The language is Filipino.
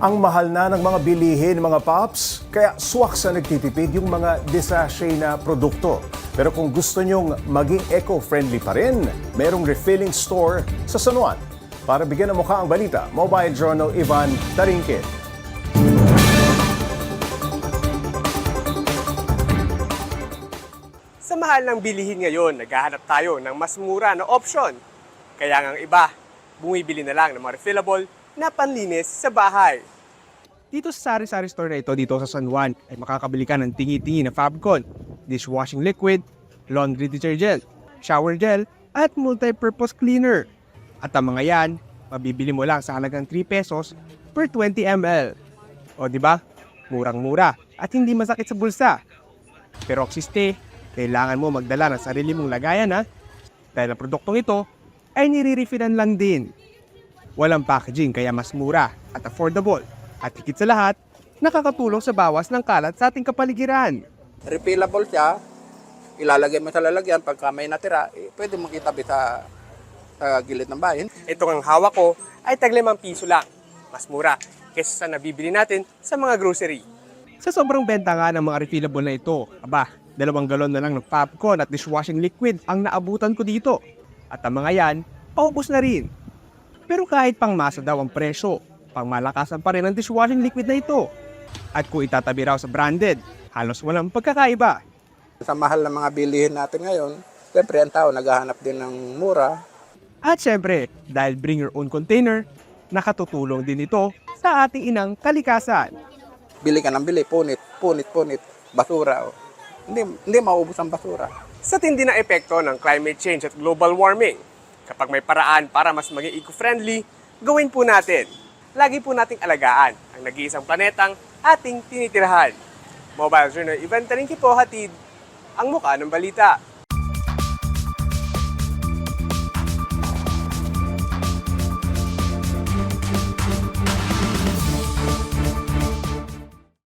Ang mahal na ng mga bilihin, mga paps, kaya swak sa nagtitipid yung mga desashe na produkto. Pero kung gusto nyong maging eco-friendly pa rin, merong refilling store sa San Juan. Para bigyan ng mukha ang balita, Mobile Journal Ivan Taringkit. Sa mahal ng bilihin ngayon, naghahanap tayo ng mas mura na option. Kaya nga iba, bumibili na lang ng mga refillable na panlinis sa bahay. Dito sa sari-sari store na ito, dito sa San Juan, ay makakabili ka ng tingi-tingi na Fabcon, dishwashing liquid, laundry detergent, shower gel, at multi-purpose cleaner. At ang mga yan, mabibili mo lang sa halagang 3 pesos per 20 ml. O di ba? Murang-mura at hindi masakit sa bulsa. Pero oksiste, kailangan mo magdala ng sarili mong lagayan ha. Dahil ang produktong ito ay nire-refillan lang din. Walang packaging kaya mas mura at affordable. At higit sa lahat, nakakatulong sa bawas ng kalat sa ating kapaligiran. refillable siya, ilalagay mo sa lalagyan, pagka may natira, eh, pwede mong itabi sa, sa gilid ng bahay. Ito ang hawak ko ay taglimang piso lang. Mas mura kaysa sa nabibili natin sa mga grocery. Sa sobrang benta nga ng mga refillable na ito, aba, dalawang galon na lang ng popcorn at dishwashing liquid ang naabutan ko dito. At ang mga yan, paubos na rin. Pero kahit pang masa daw ang presyo, pang malakasan pa rin ang dishwashing liquid na ito. At kung itatabi raw sa branded, halos walang pagkakaiba. Sa mahal ng mga bilihin natin ngayon, siyempre ang tao naghahanap din ng mura. At syempre, dahil bring your own container, nakatutulong din ito sa ating inang kalikasan. Bili ka ng bili, punit, punit, punit, basura. oh. Hindi, hindi maubos ang basura. Sa tindi ng epekto ng climate change at global warming, kapag may paraan para mas maging eco-friendly, gawin po natin. Lagi po nating alagaan ang nag-iisang planetang ating tinitirahan. Mobile Journal Event Taringki po hatid ang muka ng balita.